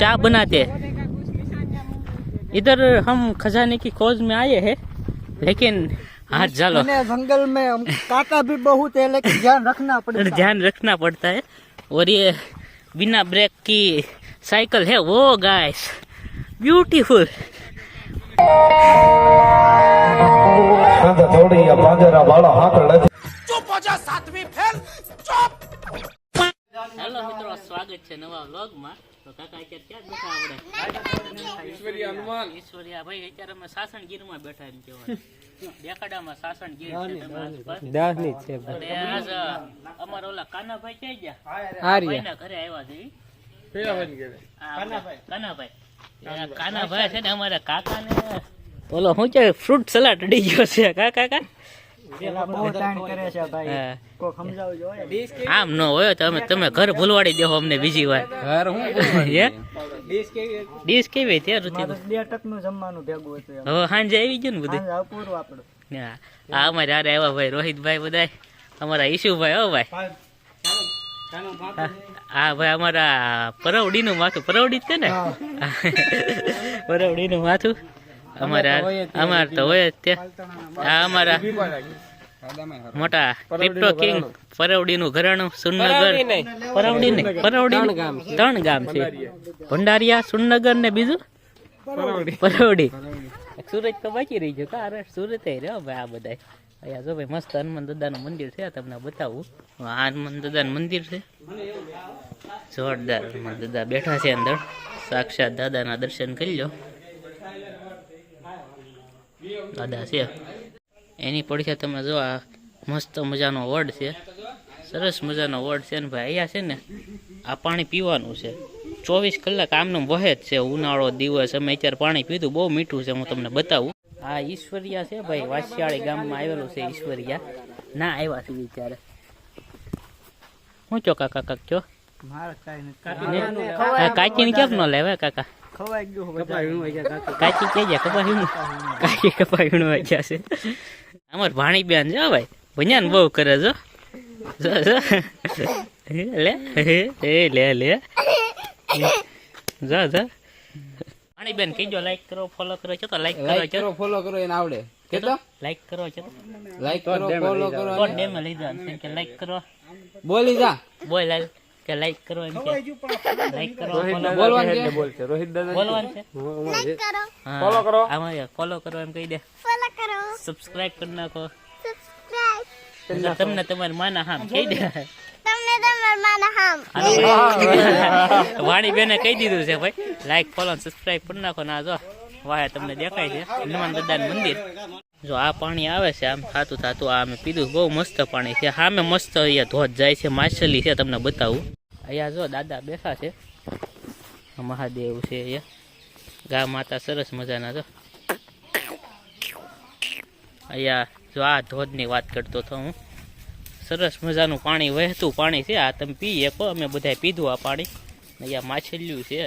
चाय बनाते हैं। इधर हम खजाने की खोज में आए हैं लेकिन हाँ चलो। जंगल में काटा भी बहुत है लेकिन ध्यान रखना पड़ता ध्यान रखना पड़ता है। और ये बिना ब्रेक की साइकिल है वो गाइस ब्यूटीफुल चुप हो जा सातवीं फेल। चुप। હેલો મિત્રો સ્વાગત છે નવા વ્લોગમાં. તો કાકા અત્યારે ક્યાં બેઠા આપણે? ઈશ્વરિયા હનુમાન. ઈશ્વરિયા ભાઈ અત્યારે અમે સાસણગીરમાં બેઠા એમ કહેવાય. દેખાડામાં સાસણગીર છે તમે આસપાસ દાસની છે અને આજ અમારા ઓલા કાનાભાઈ ક્યાં ગયા? એના ઘરે આવ્યા છે કાનાભાઈ. આ કાનાભાઈ છે ને અમારા કાકાને. ઓલો શું છે ફ્રૂટ સલાડ અડી ગયો છે. કા કાકા ભાઈ હોય. આમ ન હોય તો તમે ઘર ભૂલવાડી અમને બીજી વાર. ઘર હું ડીશ કેવી હતી? યાર બે ટકનું જમવાનું ભેગું હતું હવે સાંજે આવી ગયું ને બધું? સાંજે આપણું હા આ અમારે હારે આવ્યા ભાઈ રોહિતભાઈ બધા અમારા ઈશુભાઈ હો ભાઈ. હા. ભાઈ અમારા પરવડીનું માથું. પરવડી જ છે ને? પરવડીનું માથું. અમારા અમાર તો હોય જ તે આ અમારા મોટા ક્રિપ્ટો કિંગ પરવડીનું ઘરાણું સુનગર પરવડી નહીં. પરવડી ત્રણ ગામ છે. ભંડારિયા. સુનગર ને બીજું? પરવડી. સુરત તો બાકી રહી ગયો. કા અરે સુરત રહ્યો ભાઈ આ બધા અહીંયા જો ભાઈ મસ્ત હનુમાન દાદાનું મંદિર છે તમને બતાવું. આ હનુમાન દાદાનું મંદિર છે. જોરદાર હનુમાન દાદા બેઠા છે અંદર. સાક્ષાત દાદાના દર્શન કરી લો. દાદા છે. એની પડખે તમે જો આ મસ્ત મજાનો વડ છે. સરસ મજાનો વડ છે ને ભાઈ અહીંયા છે ને આ પાણી પીવાનું છે. ચોવીસ કલાક આમનું વહે જ છે ઉનાળો દિવસ. અમે અત્યારે પાણી પીધું બહુ મીઠું છે હું તમને બતાવું. આ ઈશ્વરિયા છે ભાઈ વાસિયાળી ગામમાં આવેલું છે ઈશ્વરિયા. ના આવ્યા છે અત્યારે શું ચો કાકા કાક ચો કાચીને કેમ ન લેવાય કાકા? ખવાઈ ગયું બધા. કાચી કે જાય કપાયું કાચી કપાયું વાગ્યા છે. અમાર ભાણી બેન જો ભાઈ. ભણ્યા બહુ કરે જો જો, જો. લે એ લે લે. જા જા. ભાણી બેન કીજો લાઈક કરો ફોલો કરો છો તો લાઈક કરો લાઈક છો ફોલો કરો એને આવડે. કેતો? લાઈક કરો છો લાઈક કરો ફોલો કરો ડેમ કે લાઈક કરો. બોલી જા. બોલ લાલ કે લાઈક કરો એમ કે. લાઈક કરો બોલવાનું છે? બોલ છે રોહિત દાદા બોલવાનું છે? ફોલો કરો. આમાં ફોલો કરો એમ કહી દે. સબસ્ક્રાઇબ કરી. નાખો. સબસ્ક્રાઇબ તમને તમારી માના હામ કહી દે. હાલો. વાણી બેને કહી દીધું છે ભાઈ. લાઈક ફોલો સબસ્ક્રાઇબ કરી નાખો ના જો. વાહ તમને દેખાય છે. હનુમાન દાદાનું મંદિર. જો આ પાણી આવે છે, આમ થાતું થાતું આ અમે પીધું. બહુ મસ્ત પાણી છે. સામે મસ્ત અહીંયા ધોધ જાય છે, માછલી છે, તમને બતાવું. અહીંયા જો દાદા બેઠા છે. મહાદેવ છે અહીંયા. ગા માતા સરસ મજાના જો. અહીંયા જો આ ધોધની વાત કરતો હતો હું. સરસ મજાનું પાણી, વહેતું પાણી છે. આ તમે પીએ કહો અમે બધાય પીધું આ પાણી. અહીંયા માછલીયું છે.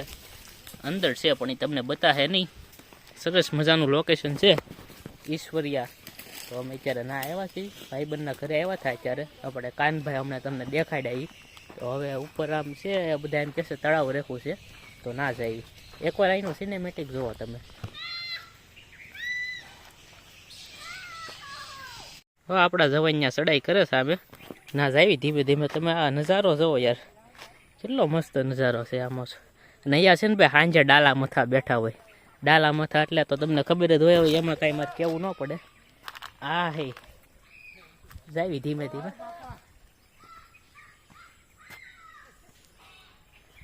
અંદર છે, પણ એ તમને બતાવે નહીં. સરસ મજાનું લોકેશન છે. ઈશ્વરિયા. તો અમે અત્યારે ના આવ્યા છીએ. ભાઈબંધના ઘરે આવ્યા હતા અત્યારે. આપણે કાનભાઈ હમણાં તમને દેખાડ્યા. તો હવે ઉપર આમ છે, બધા એમ કહેશે તળાવ રેખું છે. તો ના જાય એકવાર અહીંનું સિનેમેટિક જુઓ તમે. હવે આપણા જવાનિયા ચડાઈ કરે સામે. ના જાવી ધીમે ધીમે. તમે આ નજારો જુઓ યાર. કેટલો મસ્ત નજારો છે આમાં. અને અહીંયા છે ને ભાઈ સાંજે ડાલા મથા બેઠા હોય. ડાલા મથા એટલે તો તમને ખબર જ હોય એમાં કાંઈ મારે કહેવું ન પડે. આ હે. જાવી ધીમે ધીમે.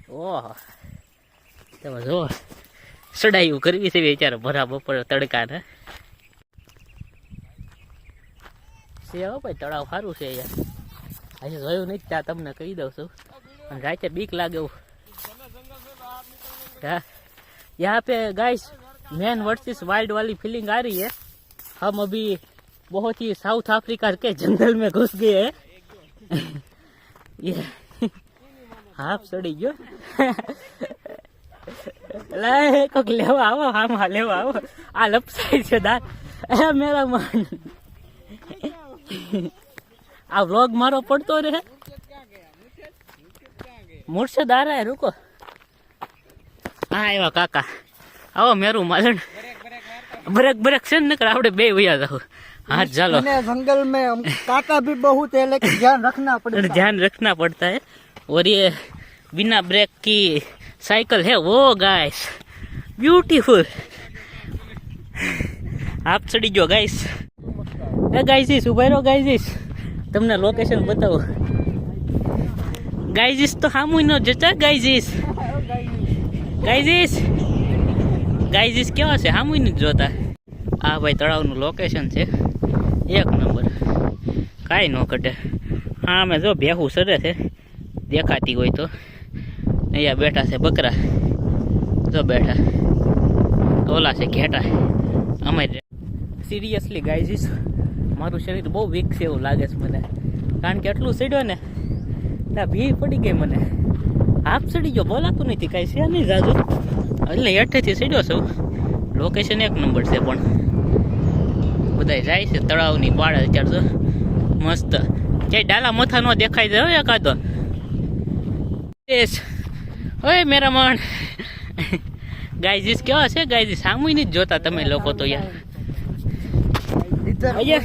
ઓહ. તમે જો સડાયું કરવી છે બિચારો ભરા બપોર તડકાને. છે હો ભાઈ તળાવ સારું છે યાર આજે જોયું નહીં ત્યાં તમને કહી દઉં છું. અને રાતે બીક લાગે એવું. हाँ, यहाँ पे गाइस मैन वर्सेस वाइल्ड वाली फीलिंग आ रही है हम अभी बहुत ही साउथ अफ्रीका के जंगल में घुस गए हैं ये હાફ સડી ગયો લે કોક લેવા આવો આમાં લેવા આવો આ લપસાય છે દાંત એ મેરા મન આ વ્લોગ મારો પડતો રહે મુર્શદ આ રહા है रुको હા એવા કાકા આવો મેરું માલણ બ્રેક બ્રેક છે ને નકર આપણે બે વયા જાવ હા ચાલો घने जंगल में हम- कांटा भी बहुत है लेकिन ध्यान रखना पड़ता है ध्यान रखना पड़ता है और ये बिना ब्रेक की साइकिल है वो गाइस ब्यूटीफुल આપ ચડી ગયો ગાઈસ એ ગાઈસીસ ઉભા રહો ગાઈસીસ તમને લોકેશન બતાવો ગાઈસીસ તો સામું ન જતા ગાઈસીસ ગાઈસીસ ગાઈઝીસ કેવા છે? સામું નથી જોતા. આ ભાઈ તળાવનું લોકેશન છે. એક નંબર. કાંઈ ન ઘટે. હા, અમે જો ભેહું સરે છે. દેખાતી હોય તો. અહીંયા બેઠા છે બકરા. જો બેઠા. ઓલા છે ઘેટા. અમે સિરિયસલી ગાઈઝીસ મારું શરીર બહુ વીક છે એવું લાગે છે મને. કારણ કે એટલું ચડ્યો ને, ત્યાં ભી પડી ગઈ મને. હાફ ચડી ગયો બોલાતું નથી કાંઈ છે નહીં જાજુ એટલે હેઠેથી ચડ્યો છું લોકેશન એક નંબર છે પણ બધા જાય છે તળાવની પાડે અત્યારે તો મસ્ત ક્યાંય ડાલા મથા નો દેખાય છે હવે એકાદો એસ ઓય મેરા મણ ગાઈજીસ કેવા છે ગાઈજીસ સામુય નહીં જોતા તમે લોકો તો યાર भैया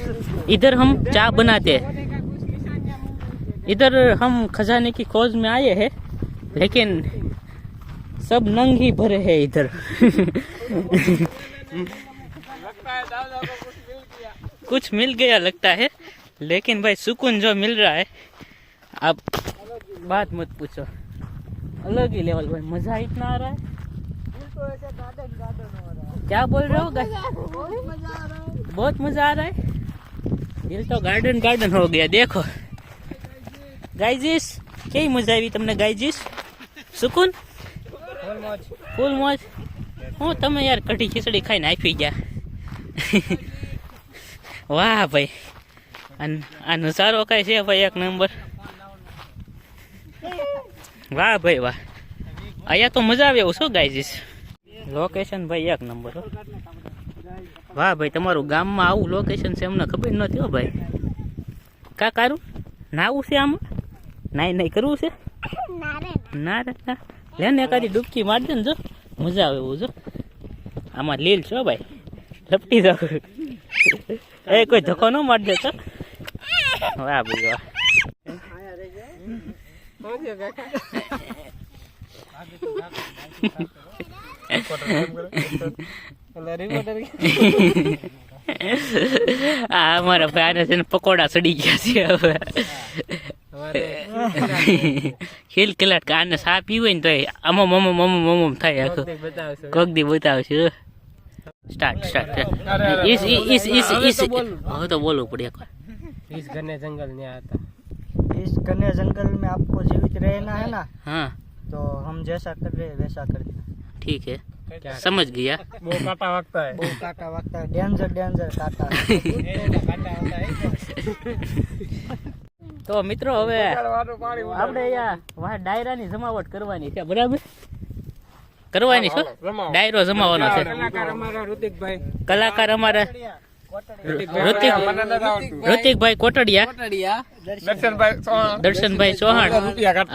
इधर हम चाय बनाते हैं इधर हम खजाने की खोज में आए हैं लेकिन सब नंग ही भरे हैं इधर कुछ मिल गया लगता है लेकिन भाई सुकून जो मिल रहा है आप बात मत पूछो अलग ही लेवल भाई मजा इतना आ रहा है क्या बोल रहे हो guys? बहुत मजा आ रहा है દિલ તો ગાર્ડન ગાર્ડન હો ગયા દેખો ગાઈજીસ કેવી મજા આવી તમને ગાઈજીસ સુકૂન? ફૂલ મોજ. હું તમે યાર કઢી ખીચડી ખાઈને આપી ગયા. વાહ ભાઈ. આ- આ નજારો કઈ છે ભાઈ એક નંબર. વાહ ભાઈ વાહ. અહીંયા તો મજા આવે એવું શું ગાઈજીસ લોકેશન ભાઈ એક નંબર વાહ ભાઈ તમારું ગામમાં આવું લોકેશન છે અમને ખબર નથી હો ભાઈ. કા કારું? નાવું છે આમાં? નાઈ નાઈ કરવું છે? ના રે ના. લે, ને એકાદી ડૂબકી માર ને જો. મજા આવે એવું જો. આમાં લીલ છો ભાઈ. લપટી જાવ એ કોઈ ધક્કો ન મારજે તો. વાહ, ભાઈ, વાહ. આ અમારા ભાઈ છે ને પકોડા સડી ગયા છે હવે. ખીલ કિલાટ કે આને સા પીવે ને તો અમમ અમમ અમમ અમમ થાય આખું કોક દી બતાવશે સ્ટાર્ટ સ્ટાર્ટ ઈસ ઈસ ઈસ ઈસ હવે તો બોલવું પડે એકવાર इस घने जंगल में आता इस घने जंगल में आपको जीवित रहना है ना हाँ तो हम जैसा कर रहे हैं वैसा करते हैं ठीक है समझ गया वो काटा वगता है बहुत काटा वागता है डेंजर डेंजर काटा તો મિત્રો હવે આપણે ડાયરાની જમાવટ કરવાની છે બરાબર? કરવાની છે? ડાયરો જમાવાનો છે. કલાકાર અમારા ઋતિકભાઈ. કોટડિયા. દર્શનભાઈ ચૌહાણ.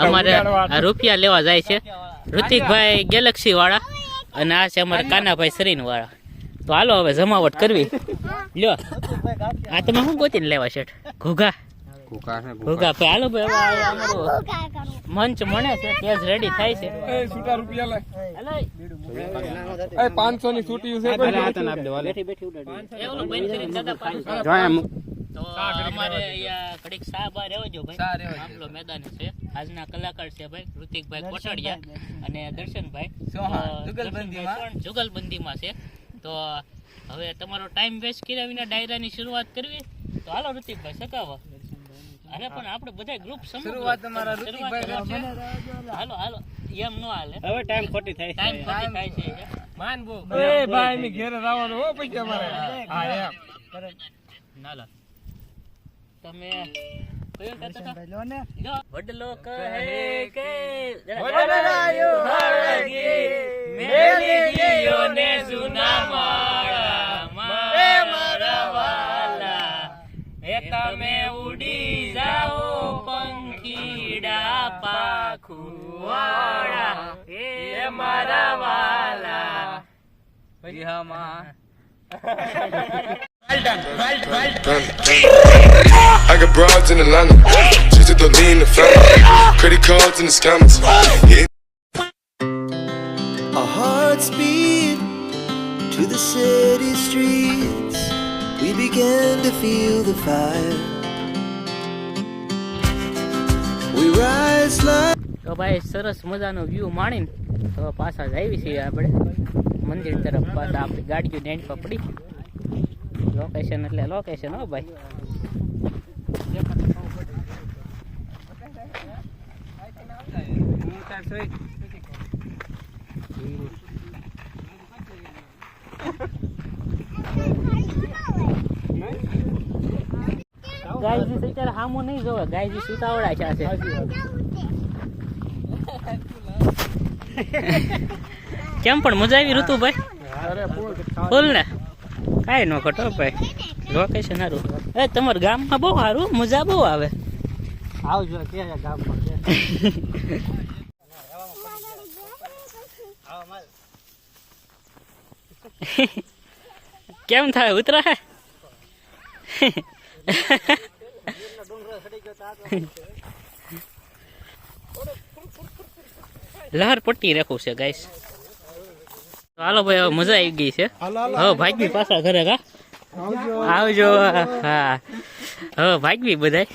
અમારે રૂપિયા લેવા જાય છે. ઋતિકભાઈ ગેલેક્સી વાળા અને આ છે અમારા કાનાભાઈ સરીન વાળા તો હાલો હવે જમાવટ કરવી. લ્યો. આ તમે શું ગોતીને લેવા શેઠ? ઘોઘા. ઘોઘા ભાઈ હાલો ભાઈ હવે આ અમારો. મંચ મળે છે તેજ રેડી થાય છે. હાલો. પાંચસો ની છૂટી છે બેઠી બેઠી ઉડાડી. એ ઓલો બંધ કરી દાદા પાછું. તો અમારે અહીંયા ઘડીક સા બહાર રહેવો જો ભાઈ. આપલો મેદાન છે. આજના કલાકાર છે ભાઈ ઋતિકભાઈ કોટડિયા અને દર્શનભાઈ. દર્શનભાઈ જુગલબંધીમાં છે. તો હવે તમારો ટાઈમ વેસ્ટ કર્યા વિના ડાયરાની શરૂઆત કરવી. તો હાલો ઋતિકભાઈ સકાવો અરે પણ આપણે બધા ગ્રુપ શરૂઆત તમારા ઋતિકભાઈ હાલો હાલો. એમ નો હાલે. હવે ટાઈમ ખોટી થાય ટાઈમ ખોટી થાય છે. માન બો એ ભાઈ ની ઘેર જવાનું હો પૈસા મારે હા એમ. નાલા. તમે વડલો કહે કે વડલાયો હળગી, મેલી ગયો ને જૂના માળામાં મારા વાલા. એ તમે મારા વાલા પછી હામાં I got broads in Atlanta, just to lean the family. Credit cards and the scammers. Yeah. Our hearts beat to the city streets. We began to feel the fire. We rise like તો ભાઈ સરસ મજાનો view માણીને તો પાછા જ આવી છીએ આપણે. મંદિર તરફ પાછા આપણી ગાડીઓ ડેન્ટ પર પડી લોકેશન એટલે લોકેશન હો ભાઈ. ગાયજી અત્યારે સામો નહીં જોવે. ગાયજી સુતાવડા છે. કેમ પણ મજા આવી ઋતુભાઈ? ફૂલ. ને? કાંઈ ન ઘટો ભાઈ. લોકેશન સારું. એ તમારા ગામમાં બહુ સારું મજા બહુ આવે. આવજો કે ગામમાં કેમ થાય ઉતરા હે? લહર પટ્ટી રાખું છે ગાઈસ તો હાલો ભાઈ હવે મજા આવી ગઈ છે. હવે ભાગવી પાછા ઘરે કા? આવજો. હા. હવે ભાગવી બધાય.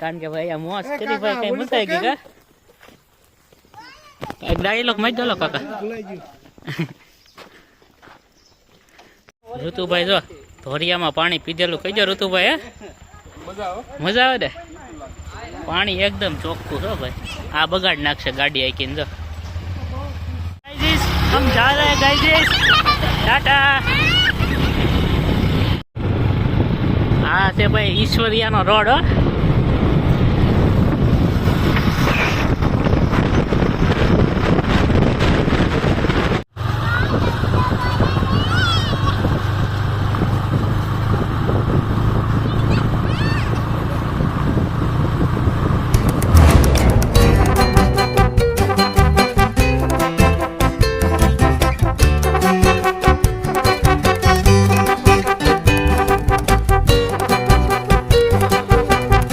કારણ કે ભાઈ આ મોસ કરી ભાઈ કઈ મજા આવી ગઈ કા? એક ડાયલોગમાં દો કાકા. ઋતુભાઈ જો ધોરિયામાં પાણી પીધેલું. કહી દો ઋતુભાઈ હે? મજા આવે? ને? પાણી એકદમ ચોખ્ખું છો ભાઈ. આ બગાડ નાખશે ગાડી આઈકીને જો. ગાઈઝીસ હમ જા રહે हैं गाइस ટાટા આ છે ભાઈ ઈશ્વરિયાનો રોડ હો